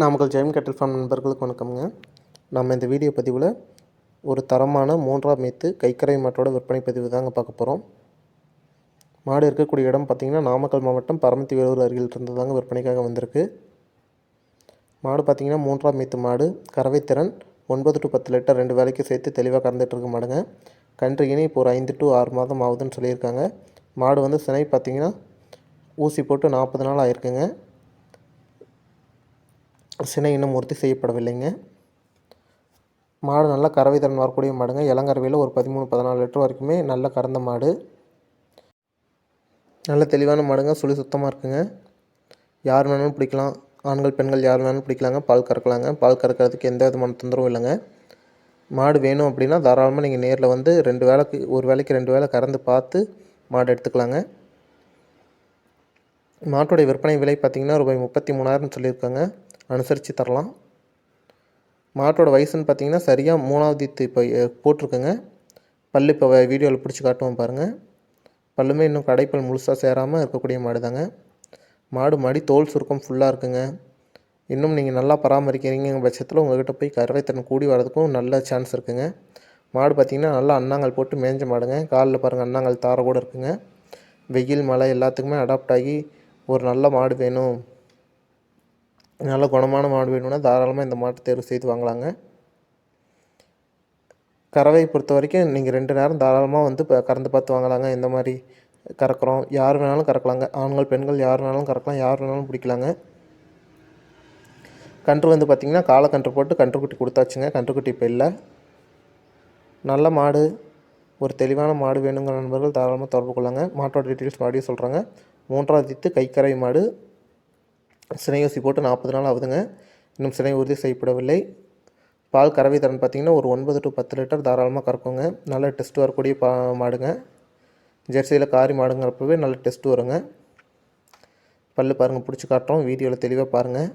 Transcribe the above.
நாமக்கல் ஜெயம் கேட்டல் ஃபார்ம் நண்பர்களுக்கு வணக்கம்ங்க. நம்ம இந்த வீடியோ பதிவில் ஒரு தரமான மூன்றாம் மேத்து கைக்கரை மாட்டோட விற்பனை பதிவு தாங்க பார்க்க போகிறோம் மாடு இருக்கக்கூடிய இடம் பார்த்திங்கன்னா நாமக்கல் மாவட்டம் பரமத்தி வேலூர் அருகில் இருந்து தாங்க விற்பனைக்காக வந்திருக்கு. மாடு பார்த்திங்கன்னா மூன்றாம் மேத்து மாடு. கறவைத்திறன் ஒன்பது டு பத்து லிட்டர் ரெண்டு வேலைக்கு சேர்த்து தெளிவாக கறந்துட்டுருக்க மாடுங்க. கன்று இனி இப்போ ஒரு ஐந்து டு ஆறு மாதம் ஆகுதுன்னு சொல்லியிருக்காங்க. மாடு வந்து சினை பார்த்திங்கன்னா ஊசி போட்டு நாற்பது நாள் ஆயிருக்குங்க. சினை இன்னும் உறுதி செய்யப்படவில்லைங்க. மாடு நல்லா கறவை திறன் வரக்கூடிய மாடுங்க. இளங்கறவையில் ஒரு பதிமூணு பதினாலு லிட்டர் வரைக்குமே நல்ல கறந்த மாடு. நல்ல தெளிவான மாடுங்க. சுழி சுத்தமாக இருக்குங்க. யார் வேணாலும் பிடிக்கலாம். ஆண்கள் பெண்கள் யார் வேணாலும் பிடிக்கலாங்க. பால் கறக்கலாங்க. பால் கறக்கிறதுக்கு எந்த விதமான தொந்தரவும் இல்லைங்க. மாடு வேணும் அப்படின்னா தாராளமாக நீங்கள் நேரில் வந்து ரெண்டு வேலைக்கு ஒரு வேலைக்கு ரெண்டு வேலை கறந்து பார்த்து மாடு எடுத்துக்கலாங்க. மாட்டோடைய விற்பனை விலை பார்த்திங்கன்னா ரூபாய் முப்பத்தி மூணாயிரம் சொல்லியிருக்காங்க. அனுசரித்து தரலாம். மாட்டோட வயசுன்னு பார்த்தீங்கன்னா சரியாக மூணாவது இப்போ போட்டிருக்குங்க. பல் இப்போ வீடியோவில் பிடிச்சி காட்டுவோம் பாருங்கள் பல்லுமே இன்னும் கடைப்பல் முழுசாக சேராமல் இருக்கக்கூடிய மாடு தாங்க மாடு மடி தோல் சுருக்கம் ஃபுல்லாக இருக்குங்க. இன்னும் நீங்கள் நல்லா பராமரிக்கிறீங்க பட்சத்தில் உங்கள்கிட்ட போய் கறவைத்தன் கூடி வரதுக்கும் நல்ல சான்ஸ் இருக்குங்க. மாடு பார்த்திங்கன்னா நல்லா அண்ணாங்கல் போட்டு மேஞ்ச மாடுங்க. காலில் பாருங்கள் அண்ணாங்கல் தார கூட இருக்குங்க. வெயில் மழை எல்லாத்துக்குமே அடாப்ட் ஆகி ஒரு நல்ல மாடு வேணும். நல்ல குணமான மாடு வேணும்னா தாராளமாக இந்த மாட்டை தேர்வு செய்து வாங்கலாங்க. கறவை பொறுத்த வரைக்கும் நீங்கள் ரெண்டு நேரம் தாராளமாக வந்து இப்போ கறந்து பார்த்து வாங்கலாங்க. இந்த மாதிரி கறக்குறோம். யார் வேணாலும் கறக்கலாங்க. ஆண்கள் பெண்கள் யார் வேணாலும் கறக்கலாம். யார் வேணாலும் பிடிக்கலாங்க. கன்று வந்து பார்த்திங்கன்னா கன்று போட்டு கன்றுக்குட்டி கொடுத்தாச்சுங்க. கன்றுக்குட்டி இப்போ இல்லை. நல்ல மாடு ஒரு தெளிவான மாடு வேணுங்கிற நண்பர்கள் தாராளமாக தொடர்பு கொள்ளாங்க. மாட்டோட டீட்டெயில்ஸ் மறுபடியும் சொல்கிறாங்க மூன்றாவது தித்து கைக்கரை மாடு. சினையூசி போட்டு நாற்பது நாள் ஆகுதுங்க. இன்னும் சினை உறுதி செய்யப்படவில்லை. பால் கறவை தரன் பார்த்திங்கன்னா ஒரு ஒன்பது டு பத்து லிட்டர் தாராளமாக கறக்குங்க. நல்ல டெஸ்ட் வரக்கூடிய பா மாடுங்க. ஜெர்சியில் காரி மாடுங்கிறப்பவே நல்ல டெஸ்ட் வருங்க. பல்லு பாருங்கள் பிடிச்சி காட்டுறோம். வீடியோவில் தெளிவாக பாருங்கள்